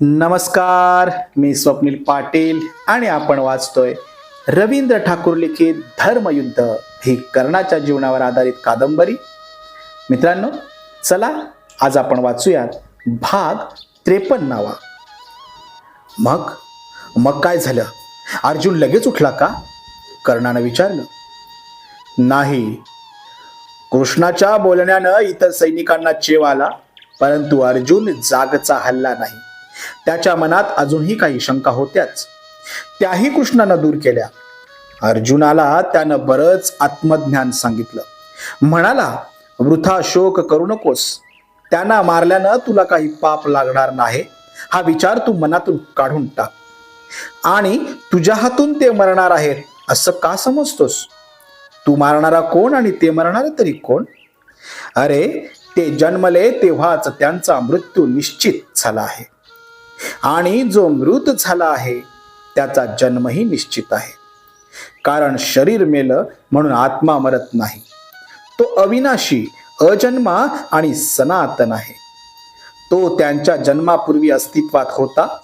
नमस्कार मी स्वप्नील पाटील आणि आपण वाचतोय रवींद्र ठाकूर लिखित धर्मयुद्ध ही कर्णाच्या जीवनावर आधारित कादंबरी. मित्रांनो चला आज आपण वाचूयात भाग त्रेपन्नावा. मग मग काय झालं? अर्जुन लगेच उठला का? कर्णानं विचारलं. नाही. कृष्णाच्या बोलण्यानं इतर सैनिकांना चेव आला परंतु अर्जुन जागचा हल्ला नाही. त्याच्या मनात अजूनही काही शंका होत्याच. त्याही कृष्णानं दूर केल्या. अर्जुनाला त्यानं बरंच आत्मज्ञान सांगितलं. म्हणाला वृथा शोक करू नकोस. त्यांना मारल्यानं तुला काही पाप लागणार नाही. हा विचार तू मनातून काढून टाक. आणि तुझ्या हातून ते मरणार आहेत असं का समजतोस? तू मारणारा कोण आणि ते मरणार तरी कोण? अरे ते जन्मले तेव्हाच त्यांचा मृत्यू निश्चित झाला आहे. आणि जो मृत झाला आहे त्याचा जन्मही निश्चित आहे. कारण शरीर मेलं म्हणून आत्मा मरत नाही. तो अविनाशी अजन्मा आणि सनातन आहे. तो त्यांच्या जन्मापूर्वी अस्तित्वात होता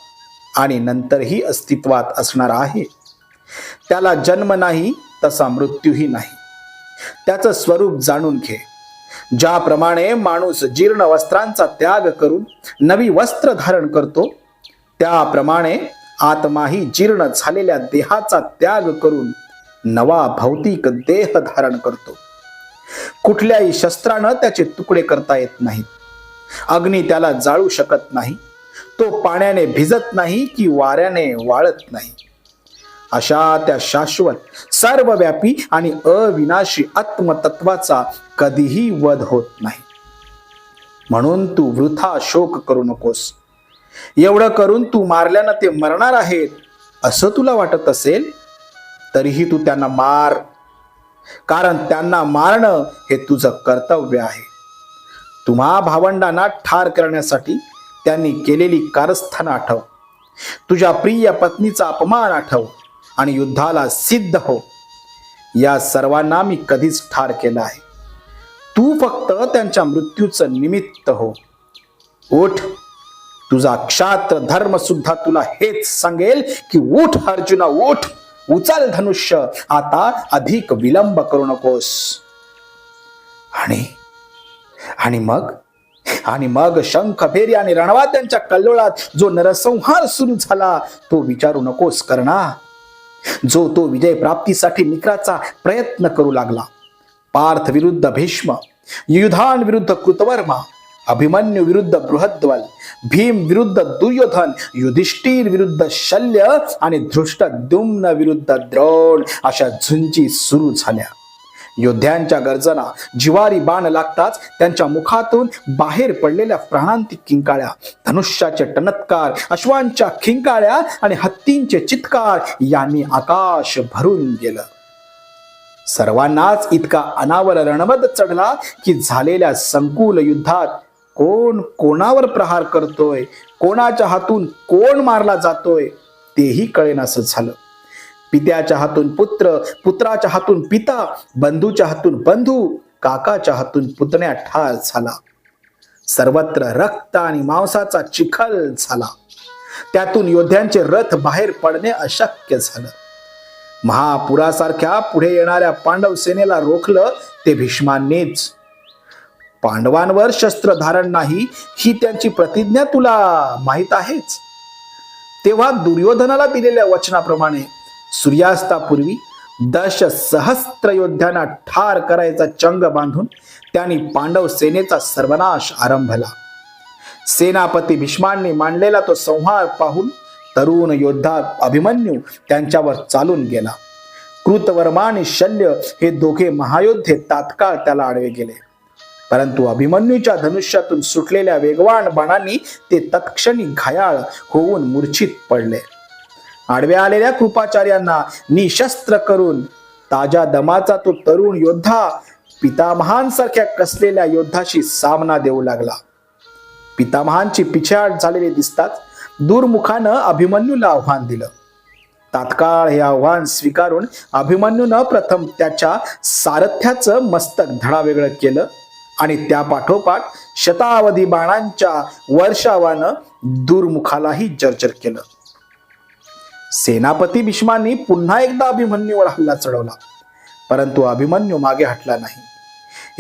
आणि नंतरही अस्तित्वात असणार आहे. त्याला जन्म नाही तसा मृत्यूही नाही. त्याचं स्वरूप जाणून घे. ज्याप्रमाणे माणूस जीर्ण वस्त्रांचा त्याग करून नवी वस्त्र धारण करतो त्याप्रमाणे आत्माही जीर्ण झालेल्या देहाचा त्याग करून नवा भौतिक देह धारण करतो. कुठल्याही शस्त्रानं त्याचे तुकडे करता येत नाहीत. अग्नी त्याला जाळू शकत नाही. तो पाण्याने भिजत नाही की वाऱ्याने वाळत नाही. अशा त्या शाश्वत सर्वव्यापी आणि अविनाशी आत्मतत्वाचा कधीही वध होत नाही. म्हणून तू वृथा शोक करू नकोस. एवढं करून तू मारल्यानं ते मरणार आहेत. असं तुला वाटत असेल? तरीही तू त्यांना मार. कारण त्यांना मारणं हे तुझं कर्तव्य आहे. तुम्हा भावंडांना ठार करण्यासाठी त्यांनी केलेली कारस्थान आठव. तुझ्या प्रिय पत्नीचा अपमान आठव आणि युद्धाला सिद्ध हो. या सर्वांना मी कधीच ठार केलं आहे. तू फक्त त्यांच्या मृत्यूचं निमित्त हो. उठ. तुझा क्षात्र धर्म सुद्धा तुला हेच सांगेल की उठ अर्जुना उठ. उचल धनुष्य. आता अधिक विलंब करू नकोस. आणि आणि मग आणि मग शंख भेरी आणि रणवाद्यांच्या कल्लोळात जो नरसंहार सुरू झाला तो विचारू नकोस करणा. जो तो विजय प्राप्तीसाठी निकराचा प्रयत्न करू लागला. पार्थ विरुद्ध भीष्म युधान विरुद्ध कृतवर्मा अभिमन्यू विरुद्ध बृहद्वल भीम विरुद्ध दुर्योधन युधिष्ठिर विरुद्ध शल्य आणि धृष्टद्युम्न विरुद्ध द्रोण अशा झुंजी सुरू झाल्या. योद्ध्यांच्या गर्जना जिवारी बाण लागताच त्यांच्या मुखातून बाहेर पडलेल्या प्राणांतिक किंकाळ्या धनुष्याचे टनत्कार अश्वांच्या खिंकाळ्या आणि हत्तींचे चित्कार यांनी आकाश भरून गेलं. सर्वांनाच इतका अनावर रणवद चढला की झालेल्या संकुल युद्धात कोण कोणावर प्रहार करतोय? कोणाच्या हातून कोण मारला जातोय? तेही कळेनासं झालं. पित्याच्या हातून पुत्र पुत्राच्या हातून पिता बंधूच्या हातून बंधू काकाच्या हातून पुतण्या ठार झाला. सर्वत्र रक्त आणि मांसाचा चिखल झाला. त्यातून योद्ध्यांचे रथ बाहेर पडणे अशक्य झालं. महापुरासारख्या पुढे येणाऱ्या पांडव सेनेला रोखलं ते भीष्मांनीच. पांडवांवर शस्त्र धारण नाही ही त्यांची प्रतिज्ञा तुला माहीत आहेच. तेव्हा दुर्योधनाला दिलेल्या वचनाप्रमाणे सूर्यास्तापूर्वी दश सहस्त्र योद्ध्यांना ठार करायचा चंग बांधून त्यांनी पांडव सेनेचा सर्वनाश आरंभला. सेनापती भीष्मांनी मांडलेला तो संहार पाहून तरुण योद्धा अभिमन्यू त्यांच्यावर चालून गेला. कृतवर्मा आणि शल्य हे दोघे महायोद्धे तात्काळ त्याला आडवे गेले. परंतु अभिमन्यूच्या धनुष्यातून सुटलेल्या वेगवान बाणांनी ते तत्क्षणी घायाळ होऊन मूर्छित पडले. आडव्या आलेल्या कृपाचार्यांना निशस्त्र करून ताज्या दमाचा तो तरुण योद्धा पितामहांसारख्या कसलेल्या योद्धाशी सामना देऊ लागला. पितामहांची पिछाड झालेली दिसताच दुर्मुखानं अभिमन्यूला आव्हान दिलं. तात्काळ हे आव्हान स्वीकारून अभिमन्यूनं प्रथम त्याच्या सारथ्याचं मस्तक धडावेगळं केलं. आणि त्या पाठोपाठ शतावधी बाणांच्या वर्षावानं दुर्मुखालाही जर्जर केलं. सेनापती भीष्मांनी पुन्हा एकदा अभिमन्यूवर हल्ला चढवला. परंतु अभिमन्यू मागे हटला नाही.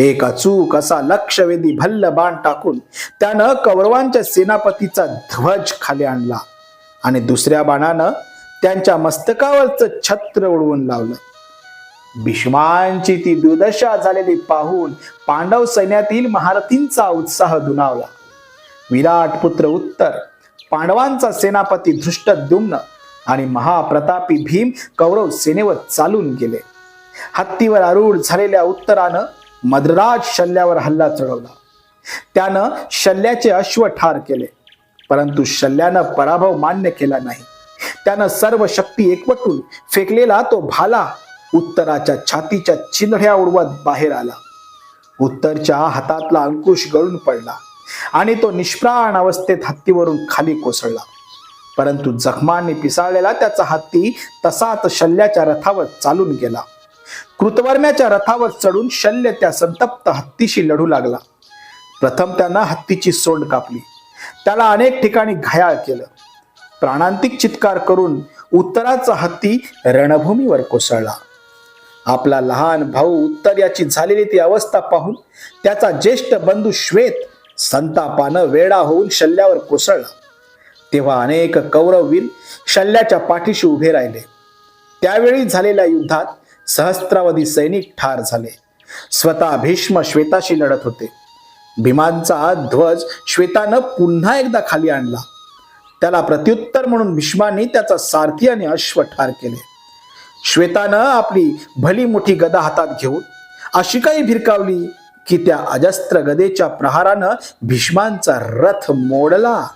एक अचूक असा लक्षवेधी भल्ल बाण टाकून त्यानं कौरवांच्या सेनापतीचा ध्वज खाली आणला आणि दुसऱ्या बाणानं त्यांच्या मस्तकावरचं छत्र उडवून लावलं. भीष्मांची ती दुर्दशा झालेली पाहून पांडव सैन्यातील महारथींचा उत्साह दुनावला विराट पुत्र उत्तर पांडवांचा सेनापती धृष्ट दुम्न आणि महाप्रतापी भीम कौरव सेनेवर चालून गेले. हत्तीवर आरूढ झालेल्या उत्तरानं मद्रराज शल्यावर हल्ला चढवला. त्यानं शल्याचे अश्व ठार केले परंतु शल्यानं पराभव मान्य केला नाही. त्यानं सर्व शक्ती एकवटून फेकलेला तो भाला उत्तराच्या छातीच्या चिन्हड्या उडवत बाहेर आला. उत्तरच्या हातातला अंकुश गळून पडला आणि तो निष्प्राण अवस्थेत हत्तीवरून खाली कोसळला. परंतु जखमांनी पिसाळलेला त्याचा हत्ती तसाच शल्याच्या रथावर चालून गेला. कृतवर्म्याच्या रथावर चढून शल्य त्या संतप्त हत्तीशी लढू लागला. प्रथम त्यानं हत्तीची सोंड कापली. त्याला अनेक ठिकाणी घायाळ केलं. प्राणांतिक चित्कार करून उत्तराचा हत्ती रणभूमीवर कोसळला. आपला लहान भाऊ उत्तर याची झालेली ती अवस्था पाहून त्याचा ज्येष्ठ बंधू श्वेत संतापानं वेडा होऊन शल्ल्यावर कोसळला. तेव्हा अनेक कौरववीर शल्ल्याच्या पाठीशी उभे राहिले. त्यावेळी झालेल्या युद्धात सहस्त्रावधी सैनिक ठार झाले. स्वतः भीष्म श्वेताशी लढत होते. भीमांचा ध्वज श्वेतानं पुन्हा एकदा खाली आणला. त्याला प्रत्युत्तर म्हणून भीष्मांनी त्याचा सारथी आणि अश्व ठार केले. श्वेतानं आपली भली मोठी गदा हातात घेऊन अशी काही भिरकावली की त्या अजस्त्र गदेच्या प्रहारानं भीष्मांचा रथ मोडला.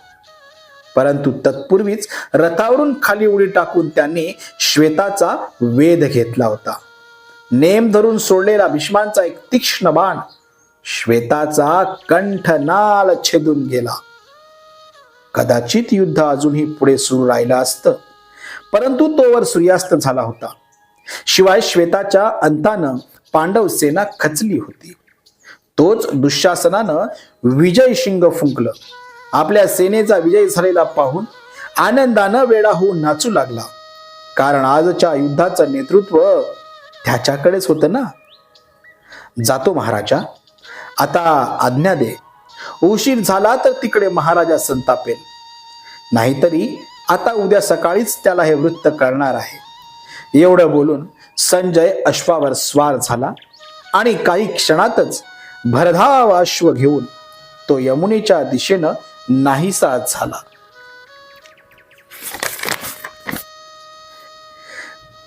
परंतु तत्पूर्वीच रथावरून खाली उडी टाकून त्यांनी श्वेताचा वेध घेतला होता. नेम धरून सोडलेला भीष्मांचा एक तीक्ष्ण बाण श्वेताचा कंठनाल छेदून गेला. कदाचित युद्ध अजूनही पुढे सुरू राहिलं असतं. परंतु तोवर सूर्यास्त झाला होता. शिवाय श्वेताच्या अंतानं पांडव सेना खचली होती. तोच दुःशासनानं विजय शिंग फुंकलं. आपल्या सेनेचा विजय झालेला पाहून आनंदानं वेडा होऊन नाचू लागला. कारण आजच्या युद्धाचं नेतृत्व त्याच्याकडेच होतं ना? जातो महाराजा. आता आज्ञा दे. उशीर झाला तर तिकडे महाराजा संतापेल. नाहीतरी आता उद्या सकाळीच त्याला हे वृत्त करणार आहे. एवढं बोलून संजय अश्वावर स्वार झाला आणि काही क्षणातच भरधाव अश्व घेऊन तो यमुनेच्या दिशेनं नाहीसा झाला.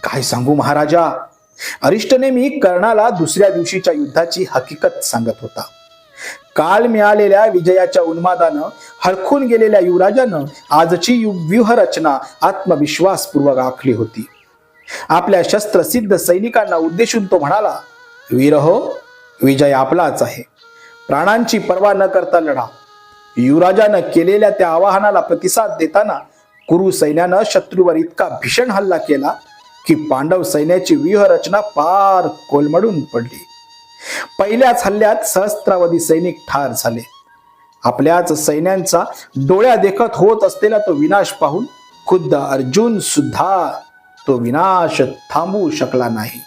काय सांगू महाराजा? अरिष्टनेमी कर्णाला दुसऱ्या दिवशीच्या युद्धाची हकीकत सांगत होता. काल मिळालेल्या विजयाच्या उन्मादानं हरखून गेलेल्या युवराजानं आजची यु- व्यूहरचना आत्मविश्वासपूर्वक आखली होती. आपल्या शस्त्रसिद्ध सैनिकांना उद्देशून तो म्हणाला वीरहो विजय आपलाच आहे. प्राणांची पर्वा न करता लढा. युवराजानं केलेल्या त्या आवाहनाला प्रतिसाद देताना कुरु सैन्यानं शत्रूवर इतका भीषण हल्ला केला की पांडव सैन्याची व्यूहरचना पार कोलमडून पडली. पहिल्याच हल्ल्यात सहस्त्रावधी सैनिक ठार झाले. आपल्याच सैन्यांचा डोळ्या देखत होत असलेला तो विनाश पाहून खुद्द अर्जुन सुद्धा तो विनाश थांबवू शकला नाही.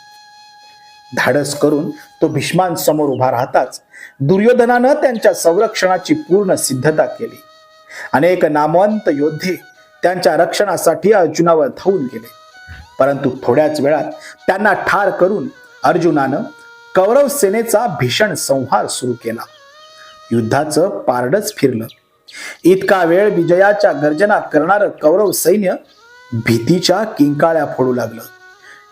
धाडस करून तो भीष्मांसमोर उभा राहताच दुर्योधनानं त्यांच्या संरक्षणाची पूर्ण सिद्धता केली. अनेक नामवंत योद्धे त्यांच्या रक्षणासाठी अर्जुनावर धावून गेले. परंतु थोड्याच वेळात त्यांना ठार करून अर्जुनानं कौरव सेनेचा भीषण संहार सुरू केला. युद्धाचं पारडच फिरलं. इतका वेळ विजयाच्या गर्जना करणारं कौरव सैन्य भीतीच्या किंकाळ्या फोडू लागलं.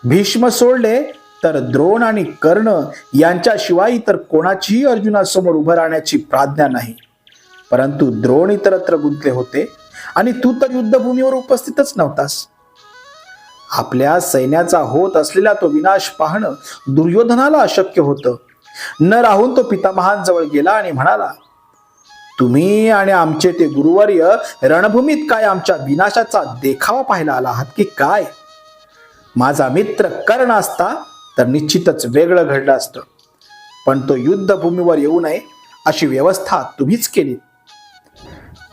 भीष्म सोडले तर द्रोण आणि कर्ण यांच्याशिवाय इतर कोणाचीही अर्जुनासमोर उभं राहण्याची प्राज्ञा नाही. परंतु द्रोण इतरत्र गुंतले होते आणि तू तर युद्धभूमीवर उपस्थितच नव्हतास. आपल्या सैन्याचा होत असलेला तो विनाश पाहणं दुर्योधनाला अशक्य होतं. न राहून तो पितामहांजवळ गेला आणि म्हणाला तुम्ही आणि आमचे ते गुरुवर्य रणभूमीत काय आमच्या विनाशाचा देखावा पाहायला आला आहात की काय? माझा मित्र कर्ण असता तर निश्चितच वेगळं घडलं असतं. पण तो युद्धभूमीवर येऊ नये अशी व्यवस्था तुम्हीच केली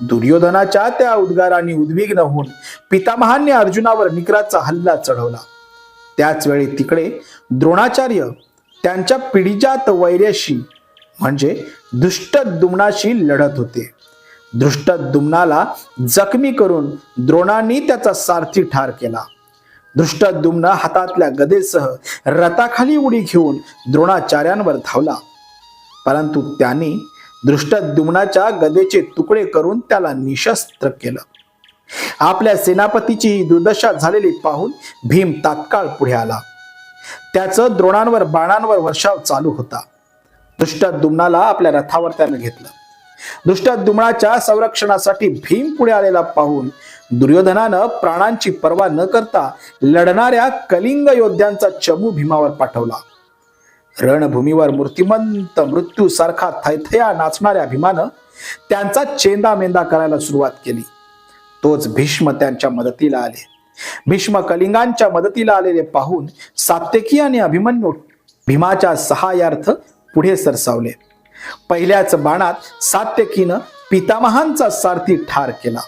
दुर्योधनाच्या त्या उद्गाराने उद्विग्न होऊन पितामहांनी अर्जुनावर निकराचा हल्ला चढवला. त्याच वेळी तिकडे द्रोणाचार्य त्यांच्या पिढीजात वैर्याशी म्हणजे दुष्ट दुमनाशी लढत होते. दृष्ट दुमनाला जखमी करून द्रोणांनी त्याचा सारथी ठार केला. दृष्ट दुम्न हातातल्या गदेसह रथाखाली उडी घेऊन द्रोणाचार्यांवर धावला. परंतु त्यांनी दृष्टद्युम्नाच्या गदेचे तुकडे करून त्याला निशस्त्र केलं. आपल्या सेनापतीची ही दुर्दशा झालेली पाहून भीम तात्काळ पुढे आला. त्याचं द्रोणांवर बाणांवर वर्षाव चालू होता. दृष्टद्युम्नाला आपल्या रथावर त्यानं घेतलं. दृष्टद्युम्नाच्या संरक्षणासाठी भीम पुढे आलेला पाहून दुर्योधनानं प्राणांची पर्वा न करता लढणाऱ्या कलिंग योद्ध्यांचा चमू भीमावर पाठवला. रणभूमीवर मूर्तिमंत मृत्यू सारखा थैथया नाचणाऱ्या भीमानं त्यांचा चेंदा मेंदा करायला सुरुवात केली. तोच भीष्म त्यांच्या मदतीला आले. भीष्म कलिंगांच्या मदतीला आलेले पाहून सात्यकी आणि अभिमन्यू भीमाच्या सहाय्यार्थ पुढे सरसावले. पहिल्याच बाणात सात्यकीनं पितामहांचा सारथी ठार केला.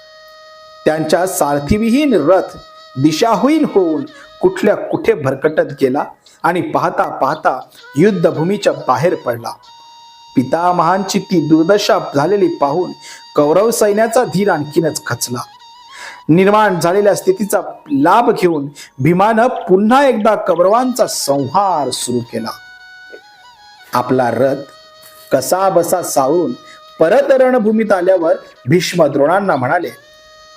त्यांच्या सारथीविहीन रथ दिशाहीन होऊन कुठल्या कुठे भरकटत गेला आणि पाहता पाहता युद्धभूमीच्या बाहेर पडला. पितामहांची ती दुर्दशा झालेली पाहून कौरव सैन्याचा धीर आणखीनच खचला. निर्माण झालेल्या स्थितीचा लाभ घेऊन भीमानं पुन्हा एकदा कौरवांचा संहार सुरू केला. आपला रथ कसा बसा सावरून परत रणभूमीत आल्यावर भीष्म द्रोणांना म्हणाले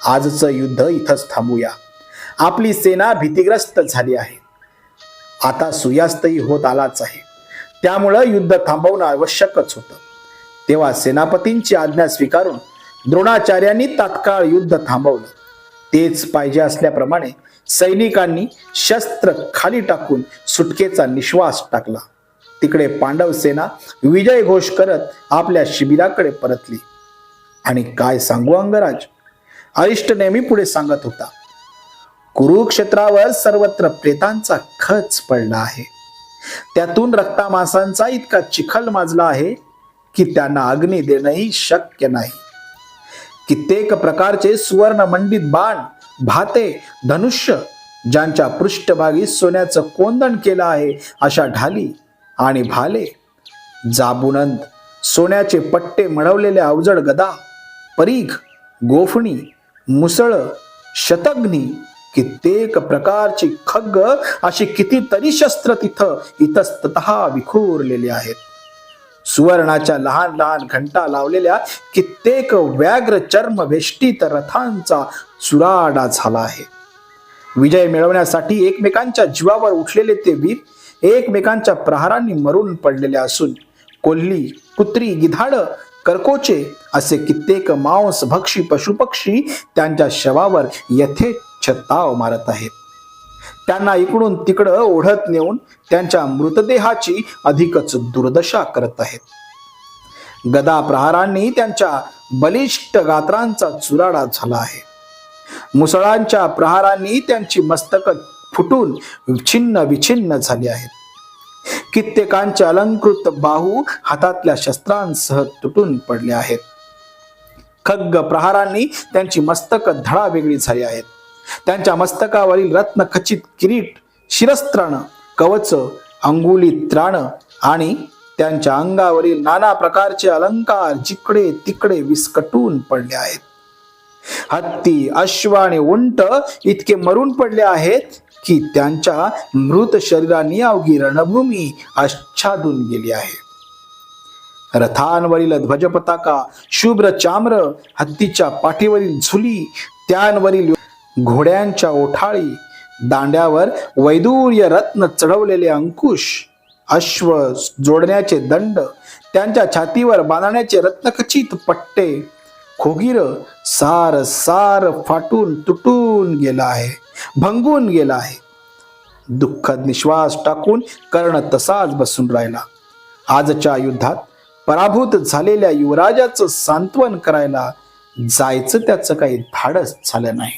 आजचं युद्ध इथंच थांबूया. आपली सेना भीतीग्रस्त झाली आहे. आता सूर्यास्तही होत आलाच आहे. त्यामुळं युद्ध थांबवणं आवश्यकच होतं. तेव्हा सेनापतींची आज्ञा स्वीकारून द्रोणाचार्यांनी तात्काळ युद्ध थांबवलं. तेच पाहिजे असल्याप्रमाणे सैनिकांनी शस्त्र खाली टाकून सुटकेचा निश्वास टाकला. तिकडे पांडव सेना विजय घोष करत आपल्या शिबिराकडे परतली. आणि काय सांगू अंगराज? अरिष्ट नेहमी पुढे सांगत होता. कुरुक्षेत्रावर सर्वत्र प्रेतांचा खच पडला आहे. त्यातून रक्तामासांचा इतका चिखल माजला आहे की त्यांना अग्नी देणंही शक्य नाही. कित्येक प्रकारचे सुवर्ण मंडित बाण भाते धनुष्य ज्यांच्या पृष्ठभागी सोन्याचं कोंदण केलं आहे अशा ढाली आणि भाले जाबुनंद सोन्याचे पट्टे मळवलेले अवजड गदा परीघ गोफणी मुसळ शतग्नी कित्येक प्रकारची खग्ग अशी कितीतरी शस्त्र तिथं इतस्तत विखुरलेली आहेत. सुवर्णाच्या लहान लहान घंटा लावलेल्या कित्येक व्याग्र चर्म वेष्टीत रथांचा चुराडा झाला आहे. विजय मिळवण्यासाठी एकमेकांच्या जीवावर उठलेले ते वीर एकमेकांच्या प्रहारांनी मरून पडलेले असून कोल्ही कुत्री गिधाड कर्कोचे असे कित्येक मांस भक्षी पशुपक्षी त्यांच्या शवावर यथे छत्ताव मारत आहेत त्यांना इकडून तिकडं ओढत नेऊन त्यांच्या मृतदेहाची अधिकच दुर्दशा करत आहेत गदा प्रहारांनी त्यांच्या बलिष्ठ गात्रांचा चुराडा झाला आहे. मुसळांच्या प्रहारांनी त्यांची मस्तक फुटून छिन्न विछिन्न झाली आहेत. कित्येकांचे अलंकृत बाहू हातातल्या शस्त्रांसह तुटून पडले आहेत. खग्ग प्रहारांनी त्यांची मस्तक धडा वेगळी झाली आहेत. त्यांच्या मस्तकावरील रत्न खचित किरीट शिरस्त्राण कवच अंगुली त्राण आणि त्यांच्या अंगावरील नाना प्रकारचे अलंकार जिकडे तिकडे विस्कटून पडले आहेत. हत्ती अश्व आणि उंट इतके मरून पडले आहेत की त्यांच्या मृत शरीराने अवघी रणभूमी आच्छादून गेली आहे. रथांवरील ध्वजपताका शुभ्र चाम्र हत्तीच्या पाठीवरील झुली त्यांवरील घोड्यांच्या ओठाळी दांड्यावर वैदूर्य रत्न चढवलेले अंकुश अश्व जोडण्याचे दंड त्यांच्या छातीवर बांधण्याचे रत्नखचित पट्टे खोगीर सार सार फाटून तुटून गेला आहे भंगून गेला आहे. दुःखद निश्वास टाकून कर्ण तसाच बसून राहिला. आजच्या युद्धात पराभूत झालेल्या युवराजाचं सांत्वन करायला जायचं त्याचं काही धाडस झालं नाही.